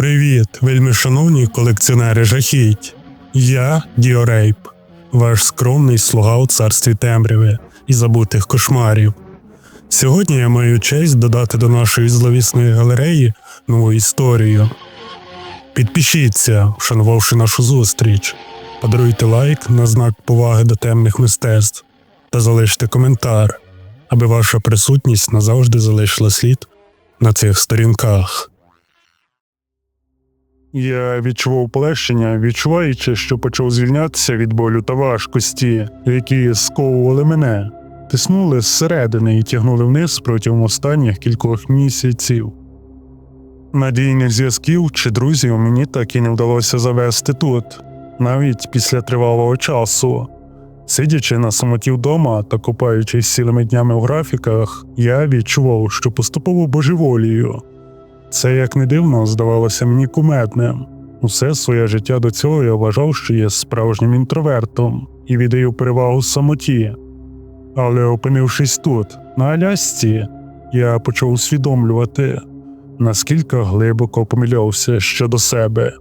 Привіт, вельми шановні колекціонери жахіть. Я Діорейп, ваш скромний слуга у царстві темряви і забутих кошмарів. Сьогодні я маю честь додати до нашої зловісної галереї нову історію. Підпишіться, вшанувавши нашу зустріч, подаруйте лайк на знак поваги до темних мистецтв та залиште коментар, аби ваша присутність назавжди залишила слід на цих сторінках. Я відчував полегшення, відчуваючи, що почав звільнятися від болю та важкості, які сковували мене, тиснули зсередини і тягнули вниз протягом останніх кількох місяців. Надійних зв'язків чи друзів мені так і не вдалося завести тут, навіть після тривалого часу. Сидячи на самоті вдома та купаючись цілими днями в графіках, я відчував, що поступово божеволію. Це, як не дивно, здавалося мені кумедним. Усе своє життя до цього я вважав, що є справжнім інтровертом і віддаю перевагу самоті. Але опинившись тут, на Алясці, я почав усвідомлювати, наскільки глибоко помилявся щодо себе.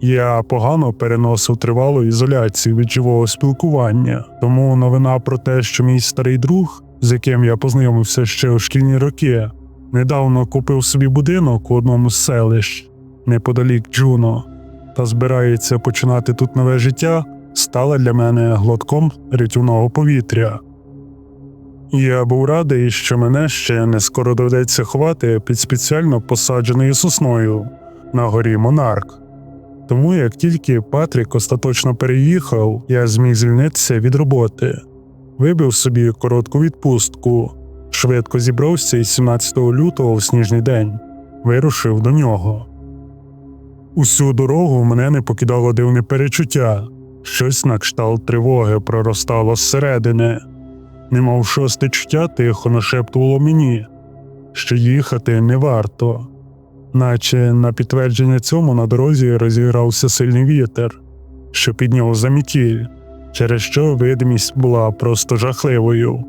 Я погано переносив тривалу ізоляцію від живого спілкування, тому новина про те, що мій старий друг, з яким я познайомився ще у шкільні роки, Недавно купив собі будинок у одному з селищ неподалік Джуно, та збирається починати тут нове життя, стала для мене глотком рятівного повітря. Я був радий, що мене ще не скоро доведеться ховати під спеціально посадженою сосною на горі Монарк. Тому як тільки Патрік остаточно переїхав, я зміг звільнитися від роботи, вибив собі коротку відпустку. Швидко зібрався і 17 лютого в сніжний день. Вирушив до нього. Усю дорогу мене не покидало дивне перечуття, щось на кшталт тривоги проростало зсередини, немов шосте чуття тихо нашептувало мені, що їхати не варто, наче на підтвердження цьому на дорозі розігрався сильний вітер, що підняв замітіль, через що видимість була просто жахливою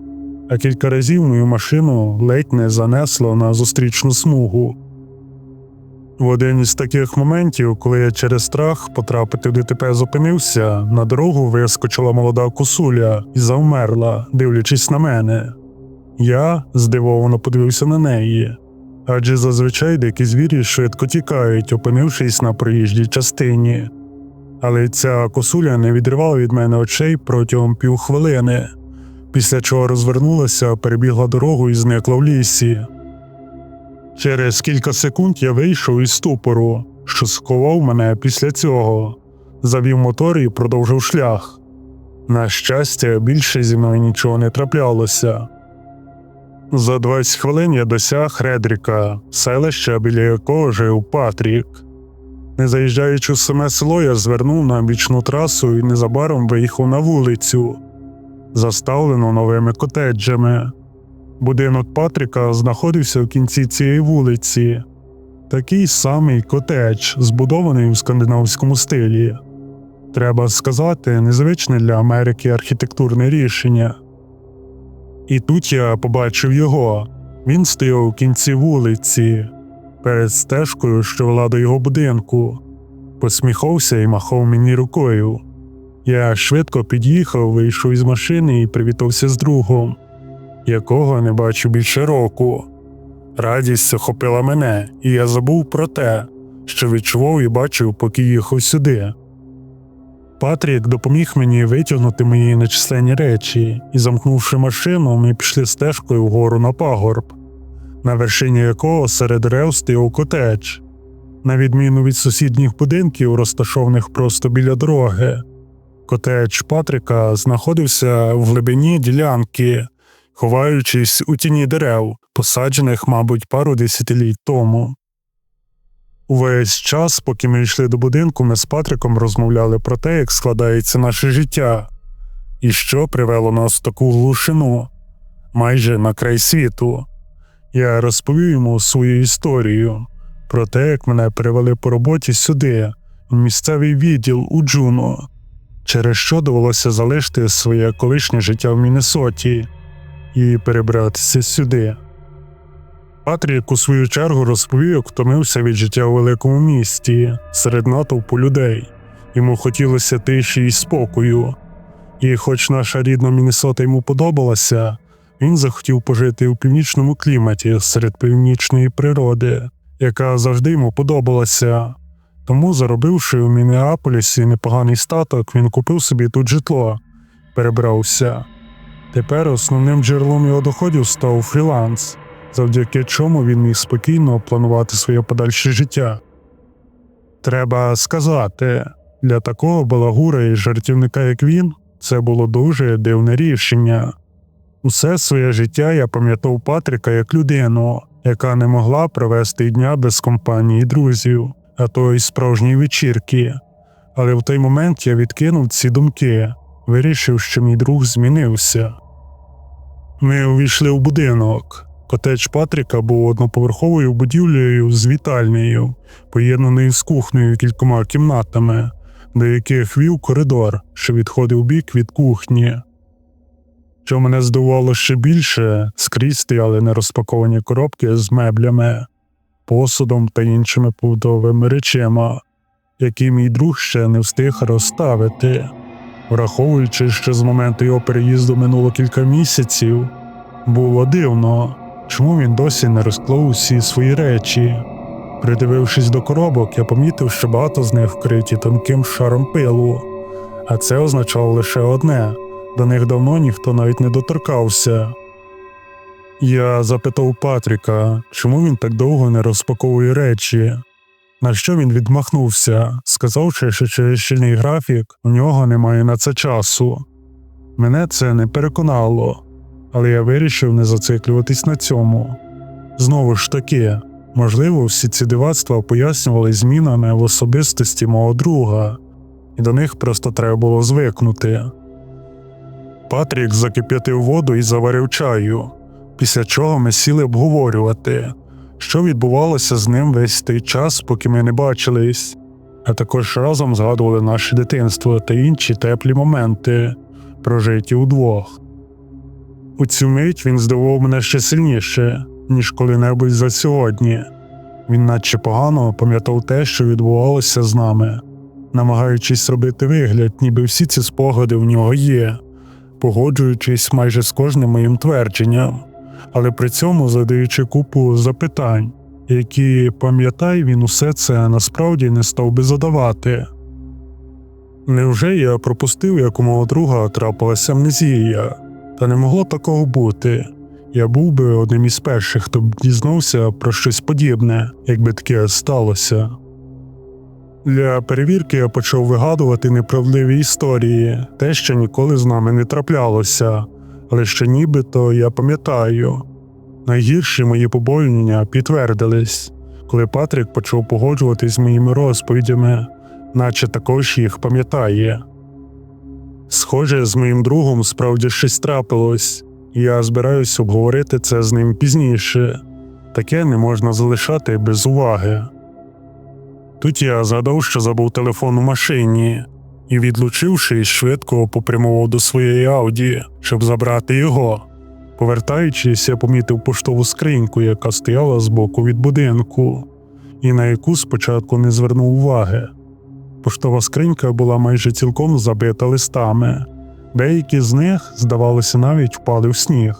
а кілька разів мою машину ледь не занесло на зустрічну смугу. В один із таких моментів, коли я через страх потрапити в ДТП зупинився, на дорогу вискочила молода косуля і завмерла, дивлячись на мене. Я здивовано подивився на неї, адже зазвичай дикі звірі швидко тікають, опинившись на проїжджій частині. Але ця косуля не відривала від мене очей протягом півхвилини після чого розвернулася, перебігла дорогу і зникла в лісі. Через кілька секунд я вийшов із ступору, що сховав мене після цього, завів мотор і продовжив шлях. На щастя, більше зі мною нічого не траплялося. За 20 хвилин я досяг Редріка, селища, біля якого жив Патрік. Не заїжджаючи в саме село, я звернув на бічну трасу і незабаром виїхав на вулицю заставлено новими котеджами. Будинок Патріка знаходився в кінці цієї вулиці, такий самий котедж, збудований у скандинавському стилі. Треба сказати, незвичне для Америки архітектурне рішення. І тут я побачив його. Він стояв у кінці вулиці, перед стежкою, що вела до його будинку, посміхався і махав мені рукою. Я швидко під'їхав, вийшов із машини і привітався з другом, якого не бачу більше року. Радість охопила мене, і я забув про те, що відчував і бачив, поки їхав сюди. Патрік допоміг мені витягнути мої нечисленні речі, і, замкнувши машину, ми пішли стежкою вгору на пагорб, на вершині якого серед дерев стояв котедж. На відміну від сусідніх будинків, розташованих просто біля дороги, Котедж Патрика знаходився в глибині ділянки, ховаючись у тіні дерев, посаджених, мабуть, пару десятиліть тому. Увесь час, поки ми йшли до будинку, ми з Патриком розмовляли про те, як складається наше життя, і що привело нас в таку глушину майже на край світу. Я розповів йому свою історію про те, як мене перевели по роботі сюди, в місцевий відділ у Джуно через що довелося залишити своє колишнє життя в Міннесоті і перебратися сюди. Патрік у свою чергу розповів, як втомився від життя у великому місті серед натовпу людей. Йому хотілося тиші і спокою. І, хоч наша рідна Міннесота йому подобалася, він захотів пожити у північному кліматі серед північної природи, яка завжди йому подобалася. Тому, заробивши у Мінеаполісі непоганий статок, він купив собі тут житло, перебрався. Тепер основним джерелом його доходів став фріланс, завдяки чому він міг спокійно планувати своє подальше життя. Треба сказати, для такого балагура і жартівника, як він, це було дуже дивне рішення. Усе своє життя я пам'ятав Патріка як людину, яка не могла провести дня без компанії друзів, а то й справжньої вечірки. Але в той момент я відкинув ці думки, вирішив, що мій друг змінився. Ми увійшли в будинок. Котедж Патріка був одноповерховою будівлею з вітальнею, поєднаною з кухнею кількома кімнатами, до яких вів коридор, що відходив бік від кухні. Що мене здивувало ще більше, скрізь стояли нерозпаковані коробки з меблями, посудом та іншими побутовими речима, які мій друг ще не встиг розставити. Враховуючи, що з моменту його переїзду минуло кілька місяців, було дивно, чому він досі не розклав усі свої речі. Придивившись до коробок, я помітив, що багато з них вкриті тонким шаром пилу, а це означало лише одне до них давно ніхто навіть не доторкався. Я запитав Патріка, чому він так довго не розпаковує речі, на що він відмахнувся, сказавши, що через щільний графік у нього немає на це часу. Мене це не переконало, але я вирішив не зациклюватись на цьому. Знову ж таки, можливо, всі ці дивацтва пояснювали змінами в особистості мого друга, і до них просто треба було звикнути. Патрік закип'ятив воду і заварив чаю, після чого ми сіли обговорювати, що відбувалося з ним весь той час, поки ми не бачились, а також разом згадували наше дитинство та інші теплі моменти, прожиті удвох. У цю мить він здивував мене ще сильніше, ніж коли-небудь за сьогодні. Він наче погано пам'ятав те, що відбувалося з нами, намагаючись робити вигляд, ніби всі ці спогади в нього є, погоджуючись майже з кожним моїм твердженням, але при цьому задаючи купу запитань, які, пам'ятай, він усе це насправді не став би задавати. Невже я пропустив, як у мого друга трапилася амнезія? Та не могло такого бути. Я був би одним із перших, хто б дізнався про щось подібне, якби таке сталося. Для перевірки я почав вигадувати неправдиві історії, те, що ніколи з нами не траплялося, але що нібито я пам'ятаю. Найгірші мої побоювання підтвердились, коли Патрік почав погоджуватись з моїми розповідями, наче також їх пам'ятає. Схоже, з моїм другом справді щось трапилось, і я збираюсь обговорити це з ним пізніше. Таке не можна залишати без уваги. Тут я згадав, що забув телефон у машині, і, відлучившись, швидко попрямував до своєї Ауді, щоб забрати його. Повертаючись, я помітив поштову скриньку, яка стояла збоку від будинку, і на яку спочатку не звернув уваги. Поштова скринька була майже цілком забита листами, деякі з них, здавалося, навіть впали в сніг.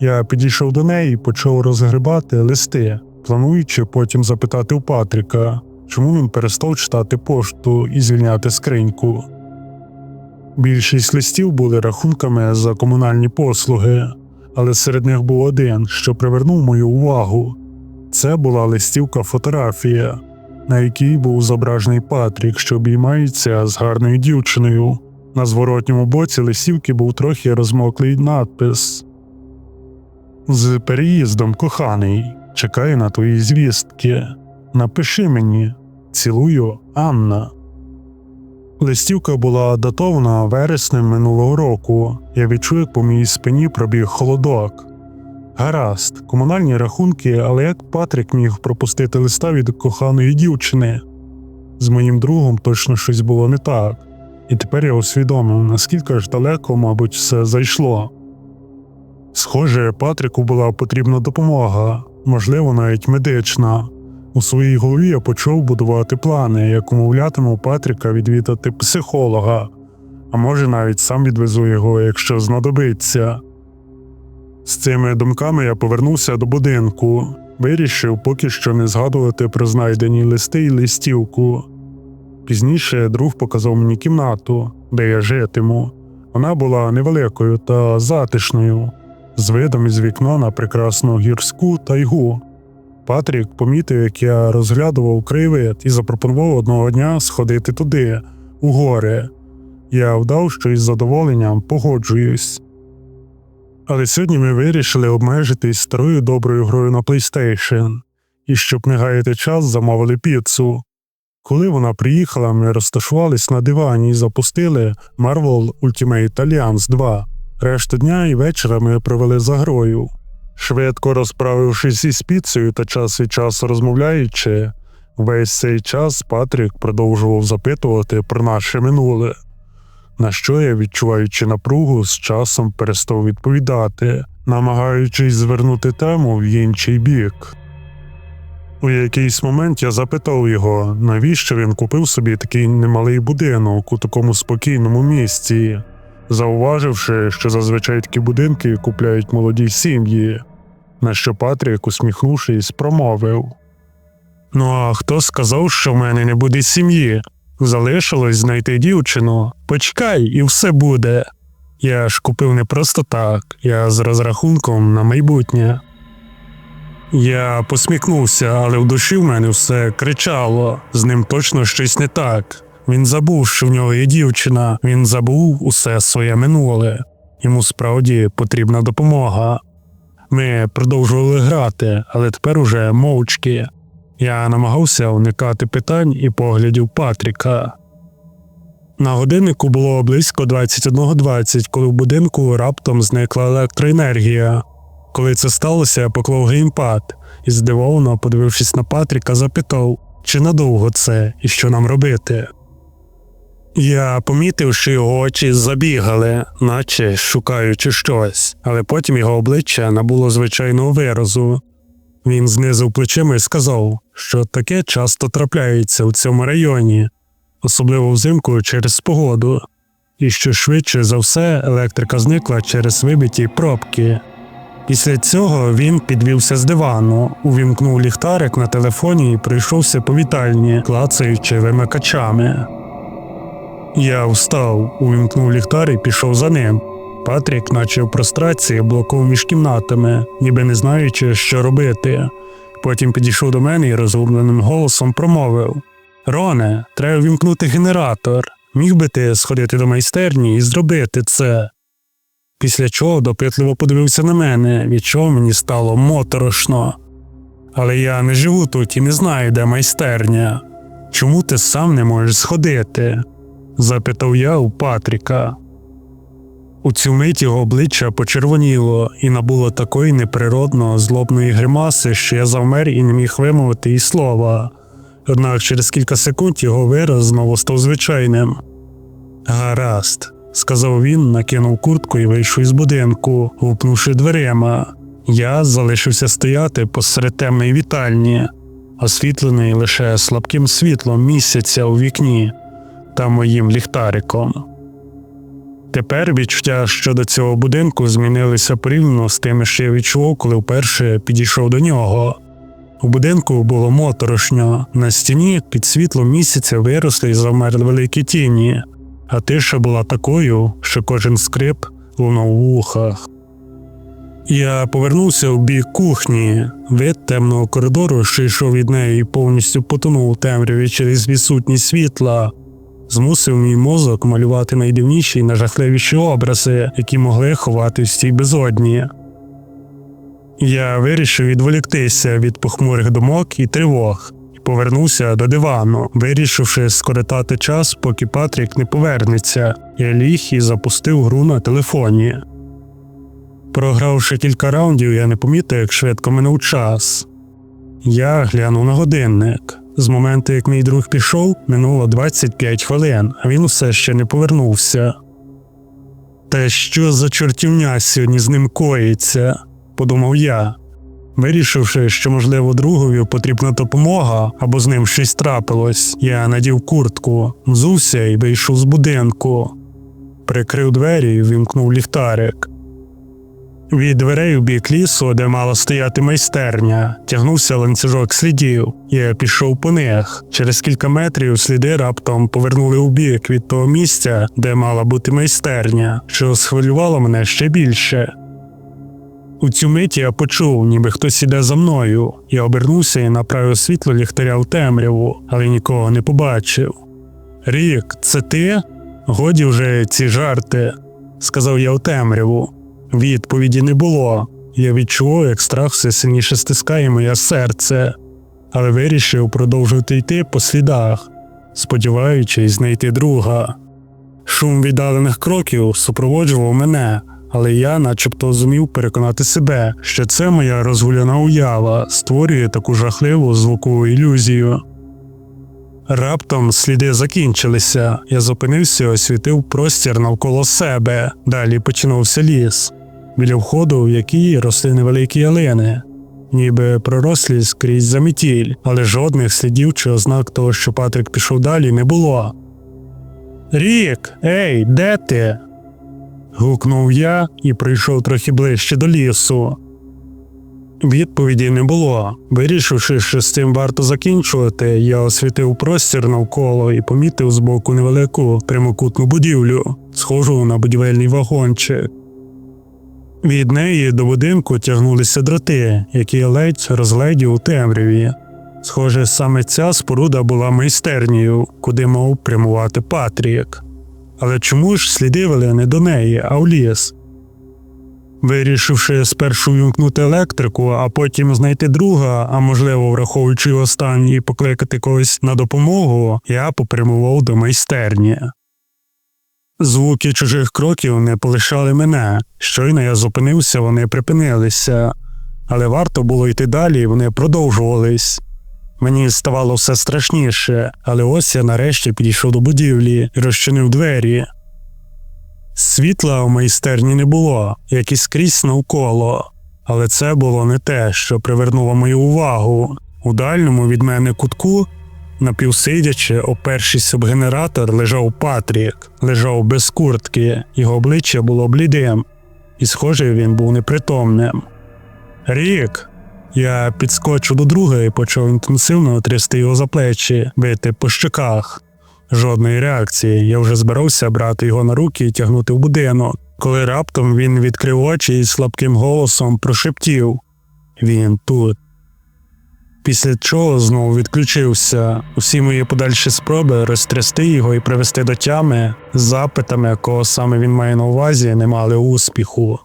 Я підійшов до неї і почав розгрібати листи, плануючи потім запитати у Патріка, чому він перестав читати пошту і звільняти скриньку. Більшість листів були рахунками за комунальні послуги, але серед них був один, що привернув мою увагу. Це була листівка фотографія, на якій був зображений Патрік, що обіймається з гарною дівчиною. На зворотньому боці листівки був трохи розмоклий надпис З переїздом, коханий, чекаю на твої звістки. Напиши мені, цілую Анна. Листівка була датована вереснем минулого року. Я відчув, як по моїй спині пробіг холодок. Гаразд, комунальні рахунки, але як Патрік міг пропустити листа від коханої дівчини? З моїм другом точно щось було не так, і тепер я усвідомив, наскільки ж далеко, мабуть, все зайшло. Схоже, Патріку була потрібна допомога, можливо, навіть медична. У своїй голові я почав будувати плани, як умовлятиму Патріка відвідати психолога, а може навіть сам відвезу його, якщо знадобиться. З цими думками я повернувся до будинку, вирішив поки що не згадувати про знайдені листи і листівку. Пізніше друг показав мені кімнату, де я житиму. Вона була невеликою та затишною, з видом із вікна на прекрасну гірську тайгу. Патрік помітив, як я розглядував краєвид і запропонував одного дня сходити туди, у гори. Я вдав, що із задоволенням погоджуюсь. Але сьогодні ми вирішили обмежитись старою доброю грою на PlayStation, і щоб не гаяти час, замовили піцу. Коли вона приїхала, ми розташувались на дивані і запустили Marvel Ultimate Alliance 2. Решту дня і вечора ми провели за грою. Швидко розправившись із піцею та час від часу розмовляючи, весь цей час Патрік продовжував запитувати про наше минуле. На що я, відчуваючи напругу, з часом перестав відповідати, намагаючись звернути тему в інший бік. У якийсь момент я запитав його, навіщо він купив собі такий немалий будинок у такому спокійному місці, зауваживши, що зазвичай такі будинки купляють молоді сім'ї, на що Патрік, усміхнувшись, промовив: Ну, а хто сказав, що в мене не буде сім'ї? Залишилось знайти дівчину. Почекай, і все буде. Я ж купив не просто так, я з розрахунком на майбутнє. Я посміхнувся, але в душі в мене все кричало. З ним точно щось не так. Він забув, що в нього є дівчина, він забув усе своє минуле. Йому справді потрібна допомога. Ми продовжували грати, але тепер уже мовчки. Я намагався уникати питань і поглядів Патріка. На годиннику було близько 21.20, коли в будинку раптом зникла електроенергія. Коли це сталося, я поклав геймпад і здивовано, подивившись на Патріка, запитав, чи надовго це і що нам робити. Я помітив, що його очі забігали, наче шукаючи щось, але потім його обличчя набуло звичайного виразу. Він знизив плечима і сказав, що таке часто трапляється у цьому районі, особливо взимку через погоду, і що швидше за все електрика зникла через вибиті пробки. Після цього він підвівся з дивану, увімкнув ліхтарик на телефоні і прийшовся по вітальні, клацаючи вимикачами. Я встав, увімкнув ліхтар і пішов за ним. Патрік, наче в прострації, блокував між кімнатами, ніби не знаючи, що робити. Потім підійшов до мене і розгубленим голосом промовив: Роне, треба вімкнути генератор. Міг би ти сходити до майстерні і зробити це. Після чого допитливо подивився на мене, від чого мені стало моторошно. Але я не живу тут і не знаю, де майстерня. Чому ти сам не можеш сходити? Запитав я у Патріка. У цю мить його обличчя почервоніло і набуло такої неприродно злобної гримаси, що я завмер і не міг вимовити і слова. Однак через кілька секунд його вираз знову став звичайним. Гаразд, сказав він, накинув куртку і вийшов із будинку, гупнувши дверима. Я залишився стояти посеред темної вітальні, освітлений лише слабким світлом місяця у вікні та моїм ліхтариком. Тепер відчуття щодо цього будинку змінилися порівняно з тими, що я відчував, коли вперше підійшов до нього. У будинку було моторошньо, на стіні під світлом місяця виросли і завмерли великі тіні, а тиша була такою, що кожен скрип лунав у вухах. Я повернувся в бік кухні, вид темного коридору, що йшов від неї повністю потонув у темряві через відсутність світла, змусив мій мозок малювати найдивніші і найжахливіші образи, які могли ховати в цій безодні. Я вирішив відволіктися від похмурих думок і тривог і повернувся до дивану, вирішивши скоротати час, поки Патрік не повернеться, я ліг і запустив гру на телефоні. Програвши кілька раундів, я не помітив, як швидко минув час. Я глянув на годинник. З моменту, як мій друг пішов, минуло 25 хвилин, а він усе ще не повернувся. Та що за чортівня сьогодні з ним коїться, подумав я. Вирішивши, що можливо другові потрібна допомога або з ним щось трапилось, я надів куртку, взувся і вийшов з будинку. Прикрив двері і вімкнув ліхтарик. Від дверей у бік лісу, де мала стояти майстерня, тягнувся ланцюжок слідів. Я пішов по них. Через кілька метрів сліди раптом повернули у бік від того місця, де мала бути майстерня, що схвилювало мене ще більше. У цю мить я почув, ніби хтось іде за мною. Я обернувся і направив світло ліхтаря в темряву, але нікого не побачив. Рік, це ти? Годі вже ці жарти, сказав я у темряву. Відповіді не було. Я відчув, як страх все сильніше стискає моє серце, але вирішив продовжувати йти по слідах, сподіваючись знайти друга. Шум віддалених кроків супроводжував мене, але я начебто зумів переконати себе, що це моя розгуляна уява створює таку жахливу звукову ілюзію. Раптом сліди закінчилися. Я зупинився і освітив простір навколо себе. Далі починався ліс, біля входу, в який росли невеликі ялини, ніби пророслі скрізь заметіль, але жодних слідів чи ознак того, що Патрик пішов далі, не було. Рік, ей, де ти? гукнув я і прийшов трохи ближче до лісу. Відповіді не було. Вирішивши, що з цим варто закінчувати, я освітив простір навколо і помітив збоку невелику прямокутну будівлю, схожу на будівельний вагончик. Від неї до будинку тягнулися дроти, які ледь розгледів у темряві. Схоже, саме ця споруда була майстернею, куди мав прямувати Патрік. Але чому ж сліди вели не до неї, а в ліс? Вирішивши спершу вімкнути електрику, а потім знайти друга, а можливо, враховуючи його стан і покликати когось на допомогу, я попрямував до майстерні. Звуки чужих кроків не полишали мене. Щойно я зупинився, вони припинилися, але варто було йти далі, і вони продовжувались. Мені ставало все страшніше, але ось я нарешті підійшов до будівлі і розчинив двері. Світла у майстерні не було, як і скрізь навколо, але це було не те, що привернуло мою увагу. У дальньому від мене кутку, напівсидячи, опершись об генератор, лежав Патрік, лежав без куртки, його обличчя було блідим, і, схоже, він був непритомним. Рік. Я підскочив до друга і почав інтенсивно трясти його за плечі, бити по щоках. Жодної реакції. Я вже збирався брати його на руки і тягнути в будинок, коли раптом він відкрив очі і слабким голосом прошептів Він тут. Після чого знову відключився. Усі мої подальші спроби розтрясти його і привести до тями з запитами, кого саме він має на увазі, не мали успіху.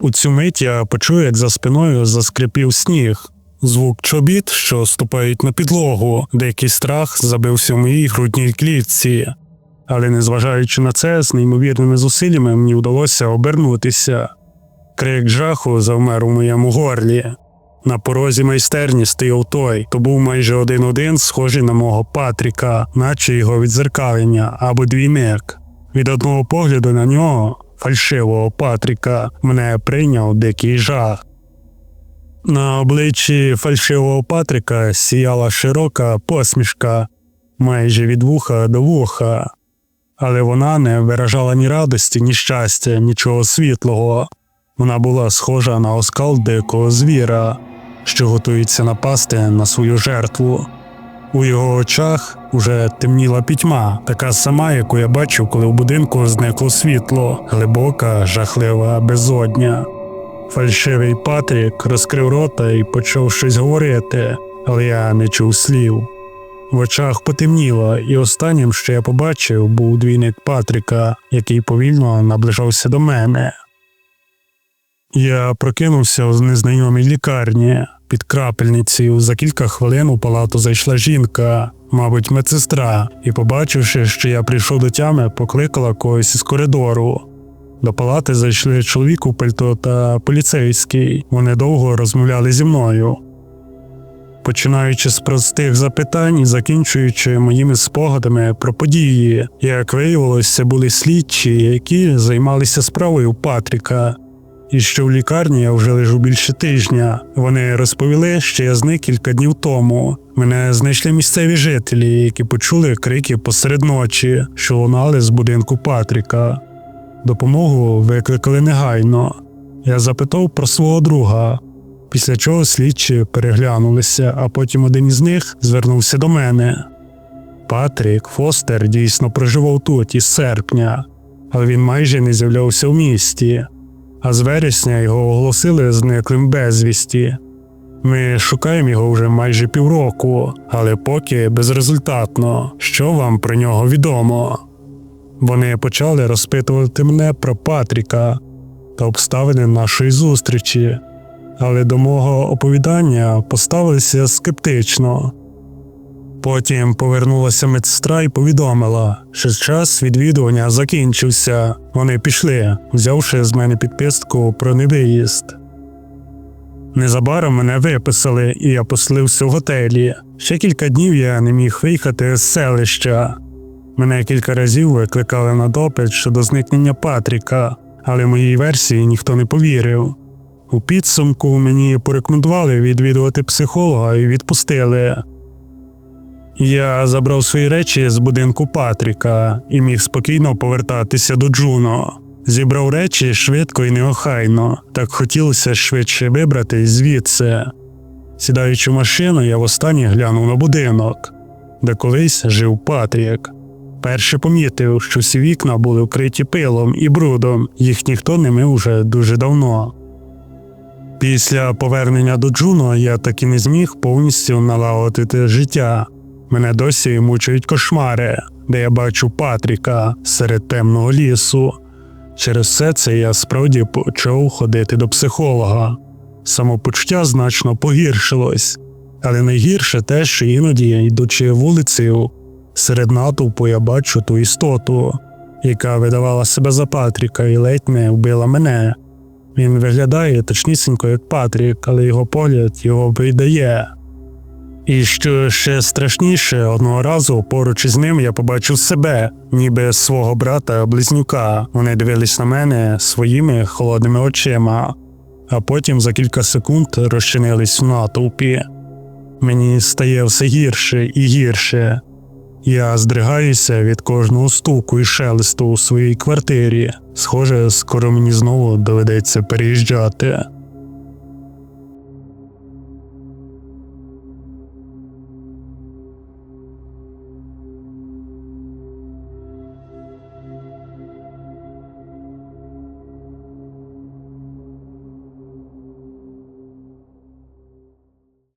У цю мить я почув, як за спиною заскрипів сніг. Звук чобіт, що ступають на підлогу, деякий страх забився в моїй грудній клітці. Але незважаючи на це, з неймовірними зусиллями мені вдалося обернутися. Крик жаху завмер у моєму горлі. На порозі майстерні стояв той, то був майже один-один, схожий на мого Патріка, наче його відзеркалення або двійник. Від одного погляду на нього, фальшивого Патріка, мене прийняв дикий жах. На обличчі фальшивого Патрика сіяла широка посмішка, майже від вуха до вуха, але вона не виражала ні радості, ні щастя, нічого світлого. Вона була схожа на оскал дикого звіра, що готується напасти на свою жертву. У його очах уже темніла пітьма, така сама, яку я бачив, коли в будинку зникло світло, глибока, жахлива безодня. Фальшивий Патрік розкрив рота і почав щось говорити, але я не чув слів. В очах потемніло, і останнім, що я побачив, був двійник Патріка, який повільно наближався до мене. Я прокинувся в незнайомій лікарні під крапельницею. За кілька хвилин у палату зайшла жінка, мабуть, медсестра, і, побачивши, що я прийшов до тями, покликала когось із коридору. До палати зайшли чоловік у пальто та поліцейський. Вони довго розмовляли зі мною. Починаючи з простих запитань і закінчуючи моїми спогадами про події, як виявилося, були слідчі, які займалися справою Патріка. І що в лікарні я вже лежу більше тижня. Вони розповіли, що я зник кілька днів тому. Мене знайшли місцеві жителі, які почули крики посеред ночі, що лунали з будинку Патріка. Допомогу викликали негайно. Я запитав про свого друга, після чого слідчі переглянулися, а потім один із них звернувся до мене. Патрік Фостер дійсно проживав тут із серпня, але він майже не з'являвся в місті, а з вересня його оголосили зниклим безвісті. Ми шукаємо його вже майже півроку, але поки безрезультатно. Що вам про нього відомо? Вони почали розпитувати мене про Патріка та обставини нашої зустрічі, але до мого оповідання поставилися скептично. Потім повернулася медсестра і повідомила, що час відвідування закінчився. Вони пішли, взявши з мене підписку про невиїзд. Незабаром мене виписали, і я поселився в готелі. Ще кілька днів я не міг виїхати з селища. Мене кілька разів викликали на допит щодо зникнення Патріка, але моїй версії ніхто не повірив. У підсумку мені порекомендували відвідувати психолога і відпустили. Я забрав свої речі з будинку Патріка і міг спокійно повертатися до Джуно. Зібрав речі швидко і неохайно, так хотілося швидше вибрати звідси. Сідаючи в машину, я востаннє глянув на будинок, де колись жив Патрік. Перше помітив, що всі вікна були вкриті пилом і брудом, їх ніхто не мив уже дуже давно. Після повернення до Джуно я так і не зміг повністю налагодити життя. Мене досі мучають кошмари, де я бачу Патріка серед темного лісу. Через все це я справді почав ходити до психолога. Самопочуття значно погіршилось, але найгірше те, що іноді, йдучи вулицею, серед натовпу я бачу ту істоту, яка видавала себе за Патріка і ледь не вбила мене. Він виглядає точнісінько як Патрік, але його погляд його видає. І що ще страшніше, одного разу поруч із ним я побачив себе, ніби свого брата близнюка. Вони дивились на мене своїми холодними очима, а потім за кілька секунд розчинились в натовпі. Мені стає все гірше і гірше. Я здригаюся від кожного стуку і шелесту у своїй квартирі. Схоже, скоро мені знову доведеться переїжджати.